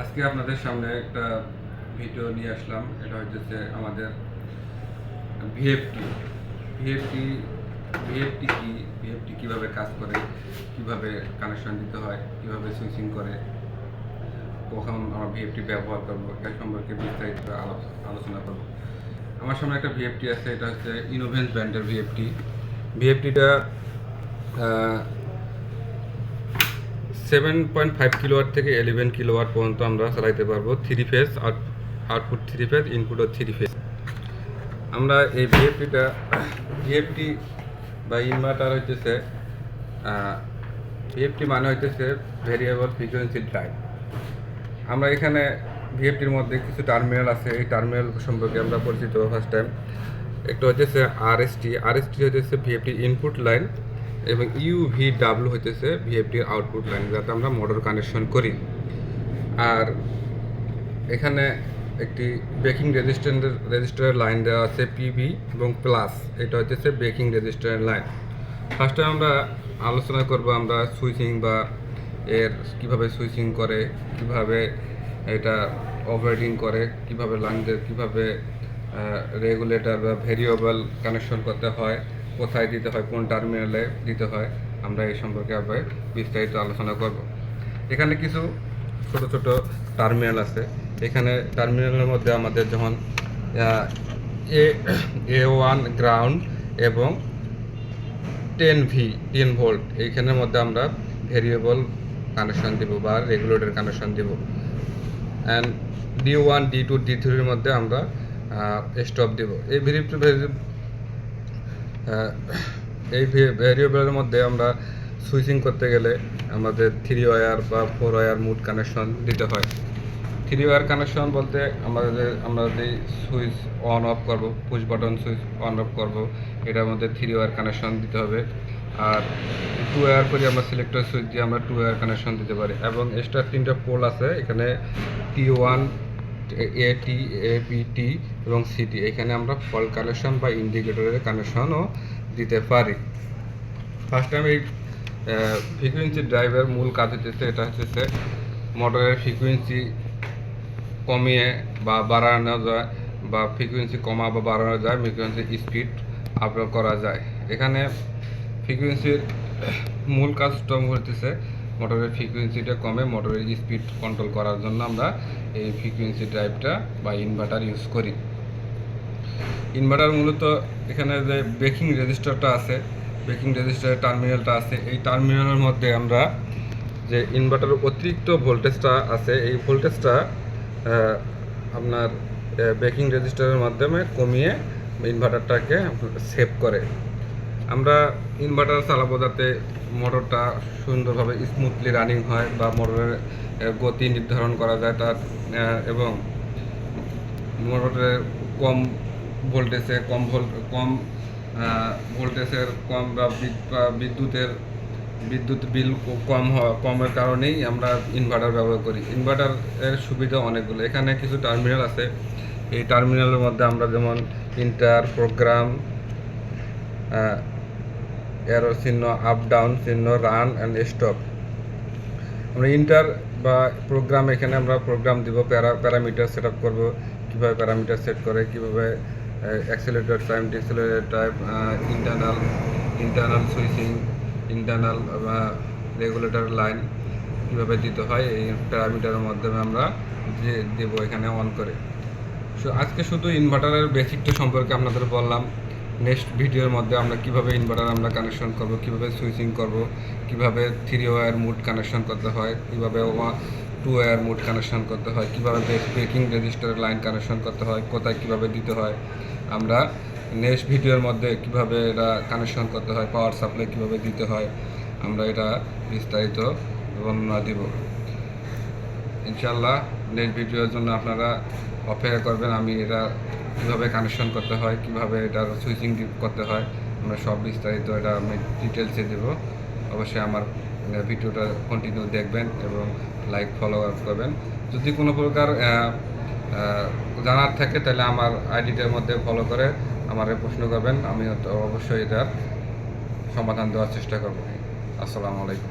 আজকে আপনাদের সামনে একটা ভিডিও নিয়ে আসলাম। এটা হচ্ছে আমাদের ভিএফটি। ভিএফটি ভিএফটি কি? ভিএফটি কীভাবে কাজ করে? কীভাবে কানেকশন দিতে হয়? কীভাবে সুইচিং করে? কখন আমরা ভিএফটি ব্যবহার করব? এর সম্পর্কে বিস্তারিত আলো- আলোচনা করব। আমার সামনে একটা ভিএফটি আছে, এটা হচ্ছে ইনোভেন্স ব্র্যান্ডের ভিএফটি। ভিএফটিটা সেভেন পয়েন্ট ফাইভ কিলোওয়াট থেকে ইলেভেন কিলোওয়াট পর্যন্ত আমরা চালাইতে পারব three phase output three phase ইনপুটও three phase আমরা এই ভিএফটিটা ভিএফটি বা ইনভার্টার হইতেছে ভিএফটি মানে হইতেছে ভেরিয়েবল ফ্রিকোয়েন্সি ড্রাইভ আমরা এখানে ভিএফটির মধ্যে কিছু টার্মিনাল আছে, এই টার্মিনাল সম্পর্কে আমরা পরিচিত ফার্স্ট টাইম একটা হচ্ছে আর এস টি আর আরএসটি আরএসটি হইতেছে ভিএফটি ইনপুট লাইন এবং ইউভি ডাব্লু হইতেছে ভিএফটির আউটপুট লাইন যাতে আমরা মোটর কানেকশন করি। আর এখানে একটি বেকিং রেজিস্ট্যান্টের রেজিস্টারের লাইন দেওয়া আছে পিবি এবং প্লাস এটা হচ্ছে বেকিং রেজিস্টারের লাইন ফার্স্টে আমরা আলোচনা করব আমরা সুইচিং বা এর কীভাবে সুইচিং করে, কীভাবে এটা অপারেটিং করে, কীভাবে লাইনদের কীভাবে রেগুলেটর বা ভেরিয়েবল কানেকশন করতে হয়। কোথায় দিতে হয়, কোন টার্মিনালে দিতে হয়, আমরা এই সম্পর্কে আবার বিস্তারিত আলোচনা করব। এখানে কিছু ছোট ছোট টার্মিনাল আছে। এখানে টার্মিনালের মধ্যে আমাদের যখন এ এ ওয়ান গ্রাউন্ড এবং টেন ভি টেন ভোল্ট এইখানের মধ্যে আমরা ভেরিয়েবল কানেকশন দিব বা রেগুলেটর কানেকশন দিব। And D one D two D থ্রির মধ্যে আমরা স্টপ দিব। এই ভেরিয়েবল এই ভেরিয়েবলের মধ্যে আমরা সুইচিং করতে গেলে আমাদের থ্রি ওয়ার বা ফোর ওয়ার মুড কানেকশন দিতে হয়। থ্রি ওয়ার কানেকশন বলতে আমাদের, আমরা যে সুইচ অন অফ করব push button switch on off করব, এটার মধ্যে থ্রি ওয়ার কানেকশন দিতে হবে। আর টু ওয়ার করে আমরা সিলেক্টর সুইচ দিয়ে আমরা টু ওয়ার কানেকশন দিতে পারি। এবং এক্সট্রা তিনটা পোল আছে, এখানে T one A T A B T এবং সিটি এখানে আমরা ফল কানেকশন বা ইন্ডিকেটরের কানেকশনও দিতে পারি। ফার্স্ট টাইম এই ফ্রিকুয়েন্সি ড্রাইভের মূল কাজ হচ্ছে এটা হচ্ছে মোটরের ফ্রিকুয়েন্সি কমিয়ে বা বাড়ানো যায় বা ফ্রিকুয়েন্সি কমা বা বাড়ানো যায় ফ্রিকুয়েন্সি স্পিড আপ করা যায়। এখানে ফ্রিকুয়েন্সির মূল কাজটা হতেছে মোটরের ফ্রিকুয়েন্সিটা কমে মোটরের স্পিড কন্ট্রোল করার জন্য আমরা এই ফ্রিকুয়েন্সি ড্রাইভটা বা ইনভার্টার ইউজ করি। ইনভার্টার মূলত এখানে যে বেকিং রেজিস্টারটা আছে বেকিং রেজিস্টারের টার্মিনালটা আছে, এই টার্মিনালের মধ্যে আমরা যে ইনভার্টারের অতিরিক্ত ভোল্টেজটা আছে, এই ভোল্টেজটা আপনার বেকিং রেজিস্টারের মাধ্যমে কমিয়ে ইনভার্টারটাকে সেভ করে। আমরা ইনভার্টার চালাবো যাতে মোটরটা সুন্দরভাবে স্মুথলি রানিং হয় বা মোটরের গতি নির্ধারণ করা যায় তার এবং মোটরের কম ভোল্টেজে কম ভোল কম ভোল্টেজের কম বা বিদ্যুতের, বিদ্যুৎ বিল কম হওয়া কমের কারণেই আমরা ইনভার্টার ব্যবহার করি। ইনভার্টার এর সুবিধা অনেকগুলো। এখানে কিছু টার্মিনাল আছে। এই টার্মিনালের মধ্যে আমরা যেমন ইন্টার প্রোগ্রাম এরো চিহ্ন আপ ডাউন চিহ্ন রান অ্যান্ড স্টপ আমরা ইন্টার বা প্রোগ্রাম এখানে আমরা প্রোগ্রাম দিব প্যারা প্যারামিটার সেট আপ করব, কীভাবে প্যারামিটার সেট করে, কীভাবে accelerator time decelerator time internal internal switching internal regulator line কীভাবে দিতে হয়, এই প্যারামিটারের মাধ্যমে আমরা যে দেবো এখানে অন করে। সো, আজকে শুধু ইনভার্টারের বেসিকটা সম্পর্কে আপনাদের বললাম। নেক্সট ভিডিওর মধ্যে আমরা কীভাবে ইনভার্টার আমরা কানেকশন করব, কীভাবে সুইচিং করব, কীভাবে থ্রি ওয়্যার মুড কানেকশন করতে হয়, কীভাবে টু ওয়্যার মুড কানেকশন করতে হয়, কীভাবে ব্রেকিং রেজিস্টারের লাইন কানেকশন করতে হয়, কোথায় কীভাবে দিতে হয়, আমরা নেক্সট ভিডিওর মধ্যে কীভাবে এটা কানেকশন করতে হয় পাওয়ার সাপ্লাই কীভাবে দিতে হয়, আমরা এটা বিস্তারিত বর্ণনা দিব। ইনশাল্লাহ নেক্সট ভিডিওর জন্য আপনারা অপেক্ষা করবেন, আমি এটা কীভাবে কানেকশন করতে হয়, কীভাবে এটার সুইচিং করতে হয়, আমরা সব বিস্তারিত এটা আমি ডিটেলসে দেব। অবশ্যই আমার ভিডিওটা কন্টিনিউ দেখবেন এবং লাইক ফলো করবেন। যদি কোনো প্রকার জানার থাকে, তাহলে আমার আইডিটার মধ্যে ফলো করে আমার প্রশ্ন করবেন, আমি অবশ্যই এটার সমাধান দেওয়ার চেষ্টা করব। আসসালামু আলাইকুম।